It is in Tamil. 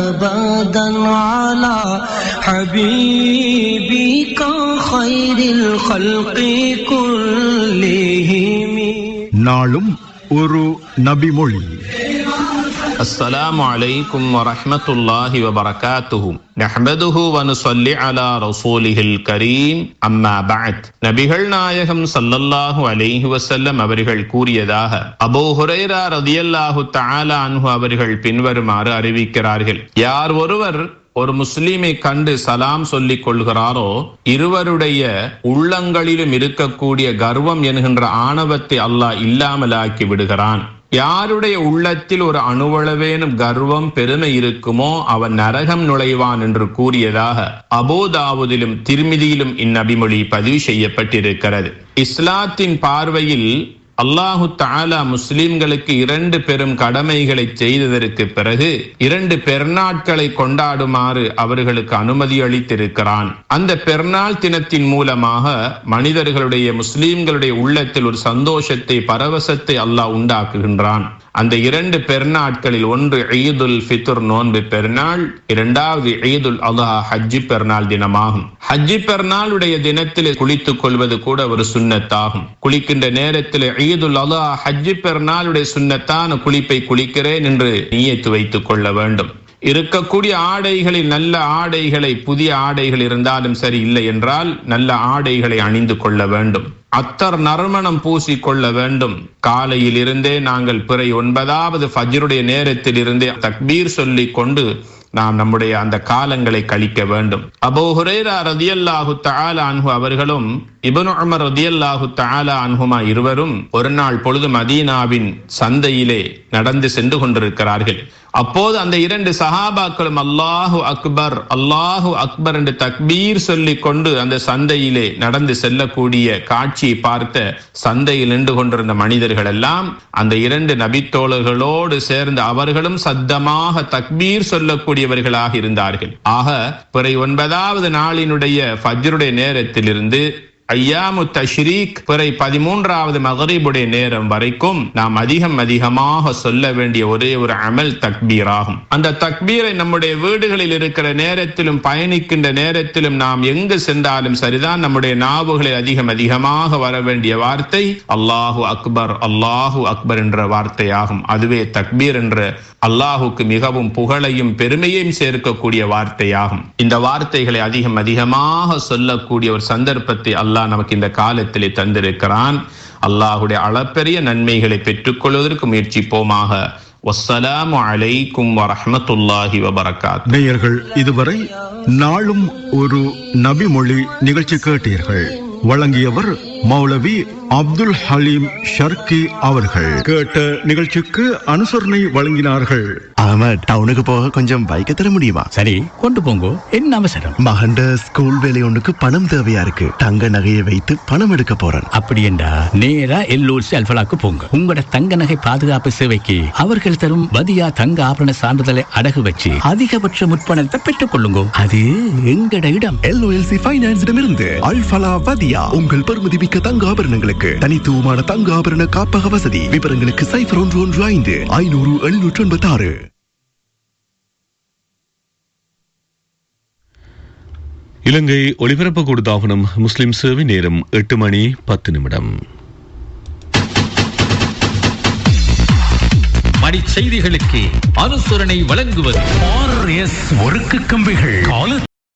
أبدا على حبيبك خير الخلق كلهم நாளும் ஒரு நபிமொழி السلام عليكم ورحمة الله وبركاته نحمده ونصلي على رسوله الكريم أما بعد நபிகள் நாயகம் ஸல்லல்லாஹு அலைஹி வஸல்லம் அவர்கள் கூறியதாக அபூ ஹுரைரா ரதியல்லாஹு தஆலா அன்ஹு அவர்கள் பின்வருமாறு அறிவிக்கிறார்கள் யார் ஒருவர் ஒரு முஸ்லிமை கண்டு சலாம் சொல்லிக் கொள்கிறாரோ இருவருடைய உள்ளங்களிலும் இருக்கக்கூடிய கர்வம் என்கின்ற ஆணவத்தை அல்லாஹ் இல்லாமலாக்கி விடுகிறான் யாருடைய உள்ளத்தில் ஒரு அணுவளவேனும் கர்வம் பெருமை இருக்குமோ அவன் நரகம் நுழைவான் என்று கூறியதாக அபோதாவுதிலும் திருமிதியிலும் இந்நபிமொழி பதிவு செய்யப்பட்டிருக்கிறது. இஸ்லாத்தின் பார்வையில் அல்லாஹு தாலா முஸ்லிம்களுக்கு இரண்டு பெரும் கடமைகளை செய்ததற்கு பிறகு இரண்டு பெருநாட்களை கொண்டாடுமாறு அவர்களுக்கு அனுமதி அளித்திருக்கிறான். அந்த பெருநாள் தினத்தின் மூலமாக மனிதர்களுடைய முஸ்லிம்களுடைய உள்ளத்தில் ஒரு சந்தோஷத்தை பரவசத்தை அல்லாஹ் உண்டாக்குகின்றான். அந்த இரண்டு பெருநாட்களில் ஒன்று ஈதுல் ஃபித்ர் நோன்பு பெருநாள் இரண்டாவது ஈதுல் அலா ஹஜ்ஜி பெருநாள் தினமாகும். ஹஜ்ஜி பெருநாளுடைய தினத்தில் குளித்துக் கொள்வது கூட ஒரு சுன்னத்தாகும் குளிக்கின்ற நேரத்தில் ஈதுல் அலா ஹஜ்ஜி பெருநாளுடைய சுன்னத்தான குளிப்பை குளிக்கிறேன் என்று நீயத்து வைத்துக் கொள்ள வேண்டும். இருக்கக்கூடிய ஆடைகளில் நல்ல ஆடைகளை புதிய ஆடைகள் இருந்தாலும் சரி இல்லை என்றால் நல்ல ஆடைகளை அணிந்து கொள்ள வேண்டும். அத்தர் நறுமணம் பூசி கொள்ள வேண்டும். காலையில் இருந்தே நாங்கள் பிறை ஒன்பதாவது ஃபஜ்ருடைய நேரத்தில் இருந்தே தக்பீர் சொல்லி கொண்டு நாம் நம்முடைய அந்த காலங்களை கழிக்க வேண்டும். அபோ ஹுரேரா ரதியல்லாஹு தாலா அன்ஹு அவர்களும் இபனு அமர் ரதியல்லாஹு தாலா அன்ஹுமா இருவரும் ஒரு நாள் பொழுது மதீனாவின் சந்தையிலே நடந்து சென்று கொண்டிருக்கிறார்கள். அப்போது அந்த இரண்டு சஹாபாக்களும் அல்லாஹு அக்பர் அல்லாஹு அக்பர் என்று தக்பீர் சொல்லி கொண்டு அந்த சந்தையிலே நடந்து செல்லக்கூடிய காட்சியை பார்த்த சந்தையில் நின்று கொண்டிருந்த மனிதர்கள் எல்லாம் அந்த இரண்டு நபித்தோழர்களோடு சேர்ந்து அவர்களும் சத்தமாக தக்பீர் சொல்லக்கூடியவர்களாக இருந்தார்கள். ஆக பிறை ஒன்பதாவது நாளினுடைய ஃபஜ்ருடைய நேரத்திலிருந்து ஐயாமு தஷ்ரீக் பிறை பதிமூன்றாவது மகரிபுடைய நேரம் வரைக்கும் நாம் அதிகம் அதிகமாக சொல்ல வேண்டிய ஒரே ஒரு அமல் தக்பீர் ஆகும் அந்த தக்பீரை நம்முடைய வீடுகளில் இருக்கிற நேரத்திலும் பயணிக்கின்ற நேரத்திலும் நாம் எங்கு சென்றாலும் சரிதான் நம்முடைய நாவுகளில் அதிகம் அதிகமாக வர வேண்டிய வார்த்தை அல்லாஹு அக்பர் அல்லாஹு அக்பர் என்ற வார்த்தையாகும். அதுவே தக்பீர் என்ற அல்லாஹுக்கு மிகவும் புகழையும் பெருமையும் சேர்க்கக்கூடிய வார்த்தையாகும். இந்த வார்த்தைகளை அதிகம் அதிகமாக சொல்லக்கூடிய ஒரு சந்தர்ப்பத்தை அல்லாஹ் அல்லாஹ் நமக்கு இந்த காலத்திலே தந்திருக்கிறான். அல்லாஹுடைய அளப்பெரிய நன்மைகளை பெற்றுக்கொள்வதற்கு முயற்சிப்போமாக. வசலாம் அலைக்கும் வரஹமத்துல்லாஹி வபரகாத். நேயர்கள் இதுவரை நாளும் ஒரு நபி மொழி நிகழ்ச்சி கேட்டீர்கள். வழங்கியவர் மௌலவி அப்துல் ஹலீம் ஷர்கி அவர்கள். கேட்ட நிகழ்ச்சிக்கு அனுசரணை வழங்கினார்கள். ஆமா டவுனுக்கு போக கொஞ்சம் பைக்க தர முடியுமா? சரி கொண்டு போங்கோ. என்ன அவசரம்? மகண்ட ஸ்கூல் வேலை ஒண்ணுக்கு பணம் தேவையா இருக்கு. தங்க நகையை வைத்து பணம் எடுக்க போறேன். அப்படி என்றா நேரா எல்லூர் அல்பலாக்கு போங்க. உங்களோட தங்க நகை பாதுகாப்பு சேவைக்கு அவர்கள் தரும் வதியா தங்க ஆபரண சான்றிதழை அடகு வச்சு அதிகபட்ச முற்பணத்தை பெற்றுக் கொள்ளுங்க. அது எங்கட இடம்? எல்ஓஎல்சி பைனான்ஸிடமிருந்து அல்ஃபலா வதியா உங்கள் பெறுமதிமிக்க தங்க ஆபரணங்களுக்கு தனித்துவமான தங்க ஆபரண காப்பக வசதி. விவரங்களுக்கு சைபர் ஒன்று ஒன்று ஐந்து ஐநூறு எழுநூற்று எண்பத்தி ஆறு இலங்கை ஒலிபரப்பு கொடுத்தாகணும் முஸ்லிம் சேவை நேரம் எட்டு மணி பத்து நிமிடம். மணி செய்திகளுக்கு அனுசரணை வழங்குவது ஆர்எஸ் ஒருக்கு கம்பிகள்.